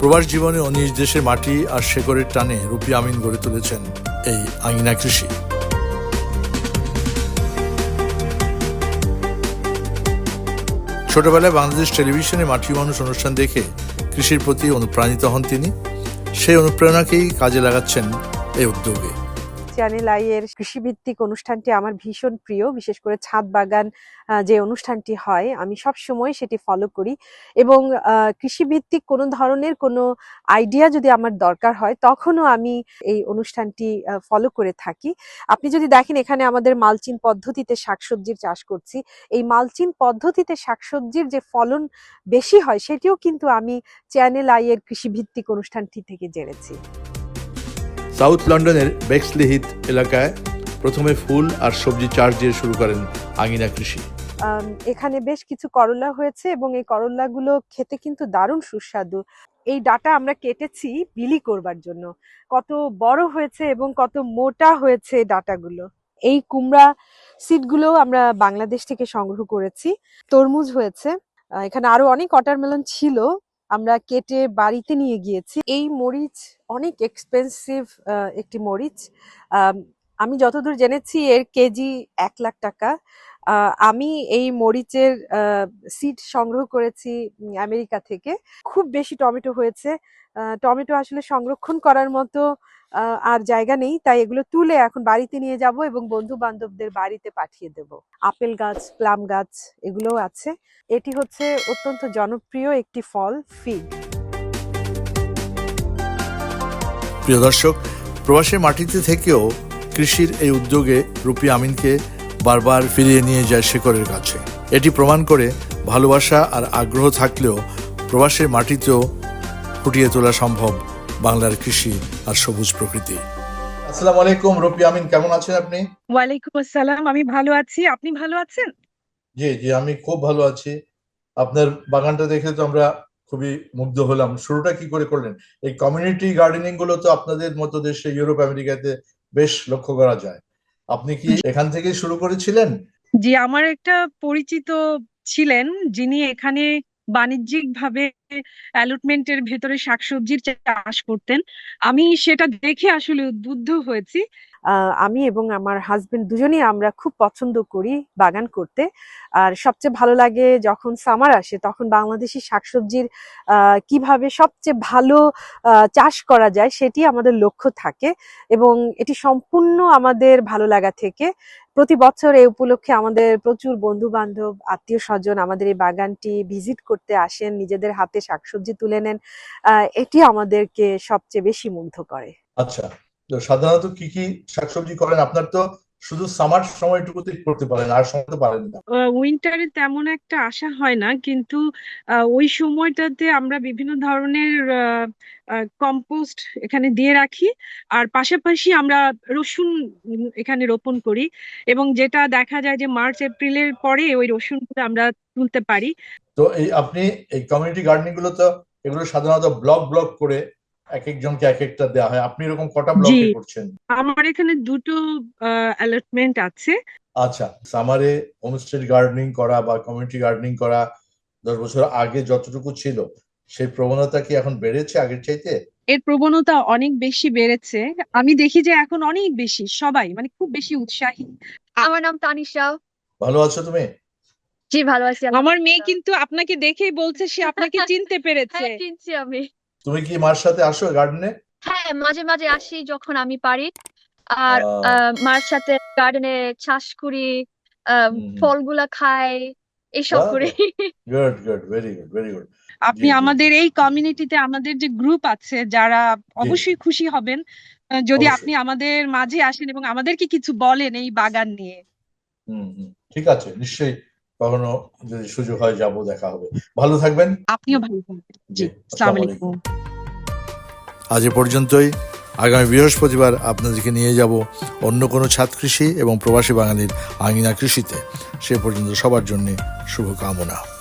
প্রবাস জীবনে ও নিজ দেশের মাটি আর শেকড়ের টানে রুপি আমিন গড়ে তুলেছেন এই আঙিনা কৃষি। ছোটবেলায় বাংলাদেশ টেলিভিশনে মাটি মানুষ অনুষ্ঠান দেখে কৃষির প্রতি অনুপ্রাণিত হন তিনি। সেই অনুপ্রেরণাকেই কাজে লাগাচ্ছেন এই উদ্যোগে। চ্যানেল আই এর কৃষিভিত্তিক অনুষ্ঠানটি আমার ভীষণ প্রিয়। বিশেষ করে ছাদ বাগান যে অনুষ্ঠানটি হয়, আমি সব সময় সেটি ফলো করি। এবং কৃষিভিত্তিক কোনো ধরনের কোনো আইডিয়া যদি আমার দরকার হয়, তখনও আমি এই অনুষ্ঠানটি ফলো করে থাকি। আপনি যদি দেখেন এখানে আমাদের মালচিন পদ্ধতিতে শাকসবজির চাষ করছি, এই মালচিন পদ্ধতিতে শাকসবজির যে ফলন বেশি হয়, সেটিও কিন্তু আমি চ্যানেল আই এর কৃষিভিত্তিক অনুষ্ঠানটি থেকে জেনেছি। সাউথ লন্ডনের বেক্সলিহিত এলাকায় প্রথমে ফুল আর সবজি চাষ দিয়ে শুরু করেন আঙিনা কৃষি। এখানে বেশ কিছু করলা হয়েছে এবং এই করলাগুলো খেতে কিন্তু দারুণ সুস্বাদু। এই ডাটা আমরা কেটেছি বিলি করবার জন্য। কত বড় হয়েছে এবং কত মোটা হয়েছে ডাটাগুলো। এই কুমড়া সিডগুলো আমরা বাংলাদেশ থেকে সংগ্রহ করেছি। তরমুজ হয়েছে। এখানে আরও অনেক ওয়াটারমেলন ছিল। আমরা কেটে বাড়িতে নিয়ে গিয়েছি। এই মরিচ অনেক এক্সপেন্সিভ একটি মরিচ। আম, যতদূর জেনেছি এর কেজি এক লাখ টাকা। আমি এই মরিচের সিড সংগ্রহ করেছি আমেরিকা থেকে। খুব বেশি টমেটো হয়েছে। টমেটো আসলে সংরক্ষণ করার মতো আর জায়গা নেই। তাই এগুলো তুলে এখন বাড়িতে নিয়ে যাব এবং বন্ধু বান্ধবদের বাড়িতে পাঠিয়ে দেব। আপেল গাছ প্লাম গাছ এগুলোও আছে। এটি হচ্ছে অত্যন্ত জনপ্রিয় একটি ফল ফিগ। প্রিয় দর্শক প্রবাসের মাটিতে থেকেও কৃষির এই উদ্যোগে রুপি আমিনকে বারবার ফিরিয়ে নিয়ে যায় শেখরের কাছে। এটি প্রমাণ করে ভালোবাসা আর আগ্রহ থাকলেও প্রবাসের মাটিতেও ফুটিয়ে তোলা সম্ভব বাংলার কৃষি আর সবুজ প্রকৃতি। আসসালামু আলাইকুম রুপি আমিন কেমন আছেন আপনি? ওয়ালাইকুম আসসালাম আমি ভালো আছি। আপনি ভালো আছেন? জি জি আমি খুব ভালো আছি। আপনার বাগানটা দেখে তো আমরা খুবই মুগ্ধ হলাম। শুরুটা কি করে করলেন? এই কমিউনিটি গার্ডেনিংগুলো তো আপনাদের মতো দেশে ইউরোপ আমেরিকাতে বেশ লক্ষ্য করা যায়। আপনি কি এখান থেকে শুরু করেছিলেন? জি, আমার একটা পরিচিত ছিলেন যিনি এখানে বাণিজ্যিক ভাবে অ্যালটমেন্টের ভেতরে শাকসবজির চাষ করতেন। আমি সেটা দেখে আসলে উদ্বুদ্ধ হয়েছি। আমি এবং আমার হাজবেন্ড দুজনেই আমরা খুব পছন্দ করি বাগান করতে। আর সবচেয়ে ভালো লাগে যখন সামার আসে, তখন বাংলাদেশি শাকসবজির কীভাবে সবচেয়ে ভালো চাষ করা যায় সেটি আমাদের লক্ষ্য থাকে এবং এটি সম্পূর্ণ আমাদের ভালো লাগা থেকে। প্রতি বছর এই উপলক্ষে আমাদের প্রচুর বন্ধু বান্ধব আত্মীয় স্বজন আমাদের এই বাগানটি ভিজিট করতে আসেন, নিজেদের হাতে শাকসবজি তুলে নেন। এটি আমাদেরকে সবচেয়ে বেশি মুগ্ধ করে। আচ্ছা। সাধারণত কি কি শাকসবজি করেন? আপনার তো শুধু সামার সময়টুকুতেই করতে পারেন আর সময় তো পারেন না। উইন্টারে তেমন একটা আশা হয় না কিন্তু ওই সময়টাতে আমরা বিভিন্ন ধরনের কম্পোস্ট এখানে দিয়ে রাখি আর পাশাপাশি আমরা রসুন এখানে রোপণ করি এবং যেটা দেখা যায় যে মার্চ এপ্রিলের পরে ওই রসুনগুলো আমরা তুলতে পারি। তো এই আপনি এই কমিউনিটি গার্ডেনিংগুলো তো এগুলো সাধারণত ব্লক ব্লক করে এক একজনকে এক একটা দেওয়া হয়। আপনি এরকম কটা ব্লকে করছেন? আমার এখানে দুটো অ্যালটমেন্ট আছে। আচ্ছা সামারে হোমস্টে গার্ডেনিং করা বা কমিউনিটি গার্ডেনিং করা দশ বছর আগে যতটুকু ছিল সেই প্রবণতা কি এখন বেড়েছে আগের চাইতে? এর প্রবণতা অনেক বেশি বেড়েছে। আমি দেখি যে এখন অনেক বেশি সবাই মানে খুব বেশি উৎসাহী। আমার নাম তানিশা। ভালো আছো তুমি? জি ভালো আছি। আমার মেয়ে কিন্তু আপনাকে দেখেই বলছে সে আপনাকে চিনতে পেরেছে। হ্যাঁ চিনছি আমি। তুমি কি মার সাথে আসো গার্ডেনে হ্যাঁ মাঝে মাঝে আসি যখন আমি পারি। আর মার সাথে গার্ডেনে চাষ করি আহ, ফলগুলা খাই এসব করি। Good good very good very good আপনি। আমাদের এই কমিউনিটিতে আমাদের যে গ্রুপ আছে যারা অবশ্যই খুশি হবেন যদি আপনি আমাদের মাঝে আসেন এবং আমাদেরকে কিছু বলেন এই বাগান নিয়ে। হুম হুম। ঠিক আছে নিশ্চয়ই। কখনো যদি সুযোগ হয় যাব দেখা হবে। ভালো থাকবেন। আপনিও ভালো থাকবেন। জি জি আসসালামু আলাইকুম। আজ এ পর্যন্তই। আগামী বৃহস্পতিবার আপনাদেরকে নিয়ে যাব অন্য কোনো ছাদ কৃষি এবং প্রবাসী বাঙালির আঙিনা কৃষিতে। সে পর্যন্ত সবার জন্য শুভকামনা।